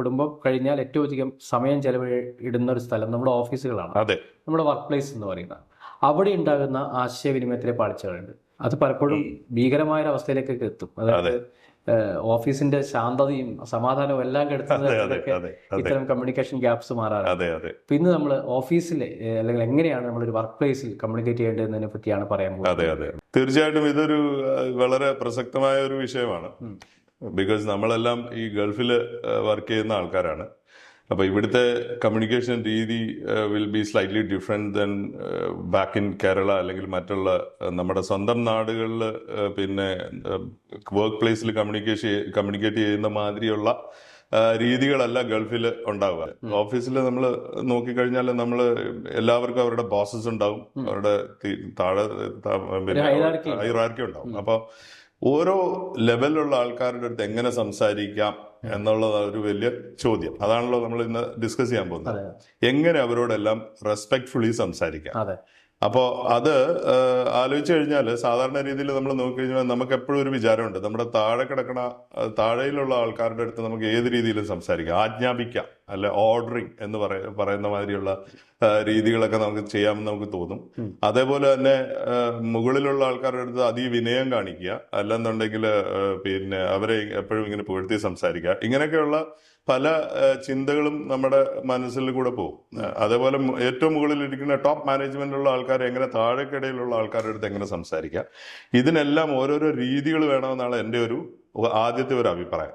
കുടുംബം കഴിഞ്ഞാൽ ഏറ്റവും അധികം സമയം ചെലവിടുന്ന ഒരു സ്ഥലം നമ്മുടെ ഓഫീസുകളാണ്. അതെ. നമ്മുടെ വർക്ക് പ്ലേസ് എന്ന് പറയുന്നത് അവിടെ ഉണ്ടാകുന്ന ആശയവിനിമയത്തിലെ പാളിച്ചകളുണ്ട്. അത് പലപ്പോഴും ഭീകരമായ ഒരു അവസ്ഥയിലേക്കൊക്കെ എത്തും. അതായത് ഓഫീസിന്റെ ശാന്തതയും സമാധാനവും എല്ലാം കെടുത്തുന്ന അതെ അതെ അതെ അതെ. ഇത്തരം കമ്മ്യൂണിക്കേഷൻ ഗ്യാപ്സ് മാറാറുണ്ട്. അപ്പൊ ഇന്ന് നമ്മൾ ഓഫീസിൽ അല്ലെങ്കിൽ എങ്ങനെയാണ് നമ്മളൊരു വർക്ക് പ്ലേസിൽ കമ്മ്യൂണിക്കേറ്റ് ചെയ്യേണ്ടതിനെ പറ്റിയാണ് പറയാൻ പോകുന്നത്. തീർച്ചയായിട്ടും ഇതൊരു വളരെ പ്രസക്തമായ ഒരു വിഷയമാണ്. ബിക്കോസ് നമ്മളെല്ലാം ഈ ഗൾഫിൽ വർക്ക് ചെയ്യുന്ന ആൾക്കാരാണ്. അപ്പോൾ ഇവിടുത്തെ കമ്മ്യൂണിക്കേഷൻ രീതി will be slightly different then back in Kerala അല്ലെങ്കിൽ മറ്റുള്ള നമ്മുടെ സ്വന്തം നാടുകളിൽ പിന്നെ വർക്ക് പ്ലേസിൽ കമ്മ്യൂണിക്കേഷൻ കമ്മ്യൂണിക്കേറ്റ് ചെയ്യുന്ന മാതിരിയുള്ള രീതികളല്ല ഗൾഫിൽ ഉണ്ടാവുക. ഓഫീസിൽ നമ്മൾ നോക്കിക്കഴിഞ്ഞാൽ നമ്മൾ എല്ലാവർക്കും അവരുടെ ബോസസ് ഉണ്ടാവും. അവരുടെ താഴെ. ഹൈറാർക്കി ഉണ്ടാവും. അപ്പോൾ ഓരോ ലെവലിലുള്ള ആൾക്കാരുടെ അടുത്ത് എങ്ങനെ സംസാരിക്കാം എന്നുള്ളത് ഒരു വലിയ ചോദ്യം. അതാണല്ലോ നമ്മൾ ഇന്ന് ഡിസ്കസ് ചെയ്യാൻ പോകുന്നത്. എങ്ങനെ അവരോടെല്ലാം റെസ്പെക്ട്ഫുള്ളി സംസാരിക്കാം. അപ്പോ അപ്പോൾ അത് ആലോചിച്ചു കഴിഞ്ഞാൽ സാധാരണ രീതിയിൽ നമ്മൾ നോക്കിക്കഴിഞ്ഞാൽ നമുക്ക് എപ്പോഴും ഒരു വിചാരമുണ്ട്. നമ്മുടെ താഴെ കിടക്കണ താഴെയിലുള്ള ആൾക്കാരുടെ അടുത്ത് നമുക്ക് ഏത് രീതിയിലും സംസാരിക്കാം. ആജ്ഞാപിക്കാം. അല്ലെ ഓർഡറിങ് എന്ന് പറയ പറയുന്ന മാതിരിയുള്ള രീതികളൊക്കെ നമുക്ക് ചെയ്യാമെന്ന് നമുക്ക് തോന്നും. അതേപോലെ തന്നെ മുകളിലുള്ള ആൾക്കാരുടെ അടുത്ത് അതിവിനയം കാണിക്കുക. അല്ലെന്നുണ്ടെങ്കിൽ പിന്നെ അവരെ എപ്പോഴും ഇങ്ങനെ പുകഴ്ത്തി സംസാരിക്കുക. ഇങ്ങനെയൊക്കെയുള്ള പല ചിന്തകളും നമ്മുടെ മനസ്സിൽ കൂടെ പോകും. അതേപോലെ ഏറ്റവും മുകളിൽ ഇരിക്കുന്ന ടോപ്പ് മാനേജ്മെന്റിലുള്ള ആൾക്കാരെ എങ്ങനെ താഴെക്കിടയിലുള്ള ആൾക്കാരുടെ അടുത്ത് എങ്ങനെ സംസാരിക്കുക ഇതിനെല്ലാം ഓരോരോ രീതികൾ വേണമെന്നാണ് എന്റെ ഒരു ആദ്യത്തെ ഒരു അഭിപ്രായം.